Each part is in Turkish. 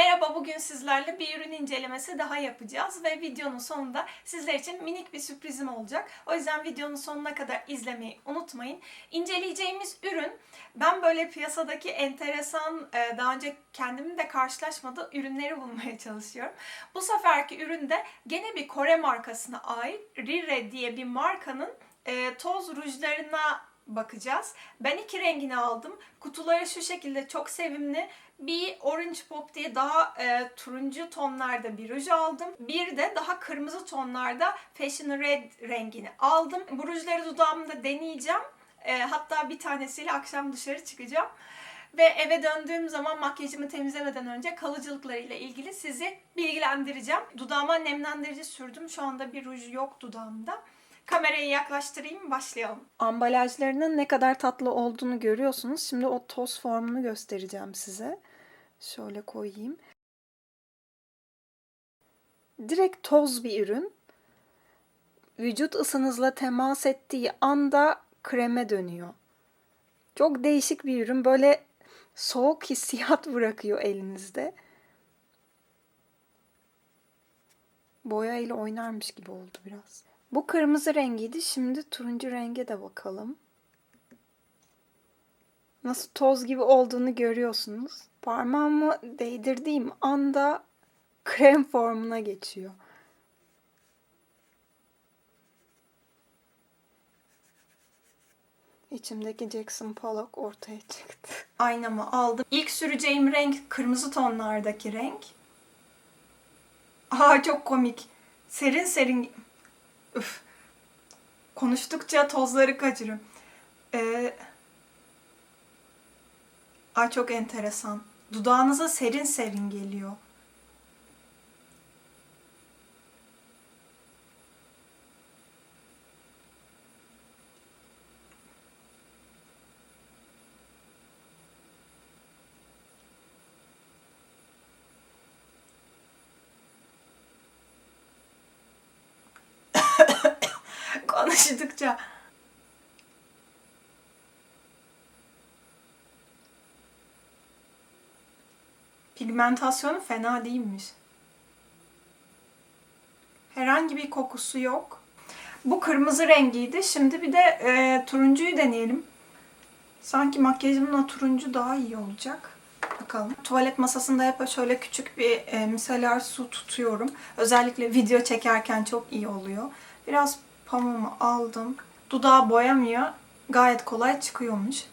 Merhaba, bugün sizlerle bir ürün incelemesi daha yapacağız ve videonun sonunda sizler için minik bir sürprizim olacak. O yüzden videonun sonuna kadar izlemeyi unutmayın. İnceleyeceğimiz ürün, ben böyle piyasadaki enteresan, e, daha önce kendimin de karşılaşmadığı ürünleri bulmaya çalışıyorum. Bu seferki üründe gene bir Kore markasına ait Rire diye bir markanın e, toz rujlarına bakacağız. Ben iki rengini aldım. Kutuları şu şekilde çok sevimli. Bir Orange Pop diye daha e, turuncu tonlarda bir ruj aldım. Bir de daha kırmızı tonlarda Fashion Red rengini aldım. Bu rujları dudağımda deneyeceğim. E, hatta bir tanesiyle akşam dışarı çıkacağım. Ve eve döndüğüm zaman makyajımı temizlemeden önce kalıcılıklarıyla ilgili sizi bilgilendireceğim. Dudağıma nemlendirici sürdüm. Şu anda bir ruj yok dudağımda. Kamerayı yaklaştırayım, başlayalım. Ambalajlarının ne kadar tatlı olduğunu görüyorsunuz. Şimdi o toz formunu göstereceğim size. Şöyle koyayım. Direkt toz bir ürün. Vücut ısınızla temas ettiği anda kreme dönüyor. Çok değişik bir ürün. Böyle soğuk hissiyat bırakıyor elinizde. Boya ile oynarmış gibi oldu biraz. Bu kırmızı rengiydi. Şimdi turuncu renge de bakalım. Nasıl toz gibi olduğunu görüyorsunuz. Parmağımı değdirdiğim anda krem formuna geçiyor. İçimdeki Jackson Pollock ortaya çıktı. Aynamı aldım. İlk süreceğim renk kırmızı tonlardaki renk. Aa çok komik. Serin serin Üf. Konuştukça tozları kaçırıyorum. Ee, ay çok enteresan. Dudağınıza serin serin geliyor. Konuştukça. Pigmentasyonu fena değilmiş. Herhangi bir kokusu yok. Bu kırmızı rengiydi. Şimdi bir de e, turuncuyu deneyelim. Sanki makyajımla turuncu daha iyi olacak. Bakalım. Tuvalet masasında hep şöyle küçük bir e, miseler su tutuyorum. Özellikle video çekerken çok iyi oluyor. Biraz pamuğumu aldım. Dudağı boyamıyor. Gayet kolay çıkıyormuş.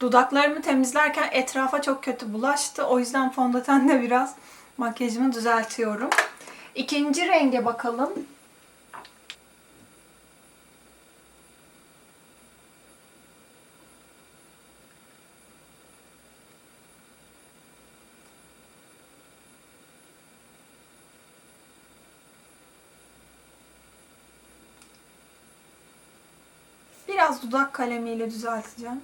Dudaklarımı temizlerken etrafa çok kötü bulaştı. O yüzden fondötenle biraz makyajımı düzeltiyorum. İkinci renge bakalım. Biraz dudak kalemiyle düzelteceğim.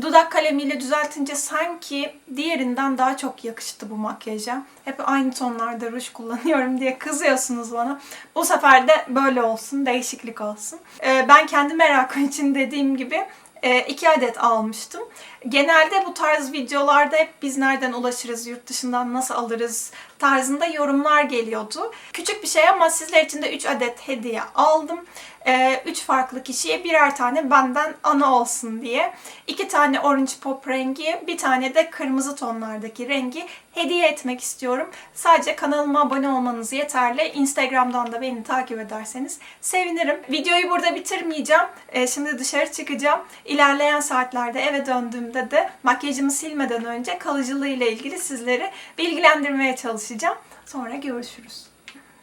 Dudak kalemiyle düzeltince sanki diğerinden daha çok yakıştı bu makyaja. Hep aynı tonlarda ruj kullanıyorum diye kızıyorsunuz bana. Bu sefer de böyle olsun, değişiklik olsun. Ee, ben kendi merakım için dediğim gibi e, iki adet almıştım. Genelde bu tarz videolarda hep biz nereden ulaşırız, yurt dışından nasıl alırız tarzında yorumlar geliyordu. Küçük bir şey ama sizler için de 3 adet hediye aldım. 3 e, farklı kişiye birer tane benden ana olsun diye. 2 tane orange pop rengi, bir tane de kırmızı tonlardaki rengi hediye etmek istiyorum. Sadece kanalıma abone olmanız yeterli. Instagram'dan da beni takip ederseniz sevinirim. Videoyu burada bitirmeyeceğim. E, şimdi dışarı çıkacağım. İlerleyen saatlerde eve döndüğümde de makyajımı silmeden önce kalıcılığı ile ilgili sizleri bilgilendirmeye çalışacağım. Sonra görüşürüz.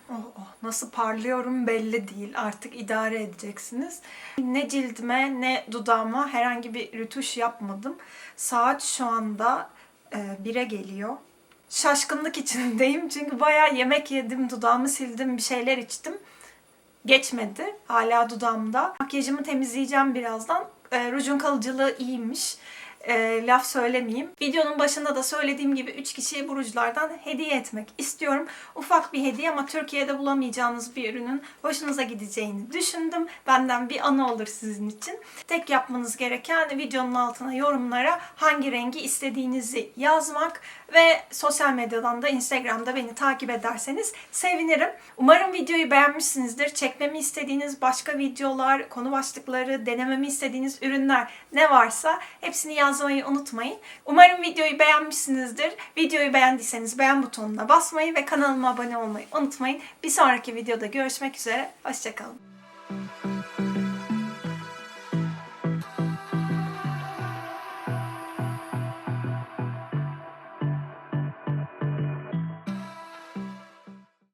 Oh, oh, nasıl parlıyorum belli değil. Artık idare edeceksiniz. Ne cildime ne dudağıma herhangi bir rütuş yapmadım. Saat şu anda e, 1'e geliyor. Şaşkınlık içindeyim çünkü bayağı yemek yedim, dudağımı sildim, bir şeyler içtim. Geçmedi. Hala dudağımda. Makyajımı temizleyeceğim birazdan. E, rujun kalıcılığı iyiymiş. E, laf söylemeyeyim. Videonun başında da söylediğim gibi 3 kişiye bu rujlardan hediye etmek istiyorum. Ufak bir hediye ama Türkiye'de bulamayacağınız bir ürünün hoşunuza gideceğini düşündüm. Benden bir anı olur sizin için. Tek yapmanız gereken videonun altına yorumlara hangi rengi istediğinizi yazmak ve sosyal medyadan da Instagram'da beni takip ederseniz sevinirim. Umarım videoyu beğenmişsinizdir. Çekmemi istediğiniz başka videolar, konu başlıkları, denememi istediğiniz ürünler ne varsa hepsini yazmayı unutmayın. Umarım videoyu beğenmişsinizdir. Videoyu beğendiyseniz beğen butonuna basmayı ve kanalıma abone olmayı unutmayın. Bir sonraki videoda görüşmek üzere. Hoşçakalın.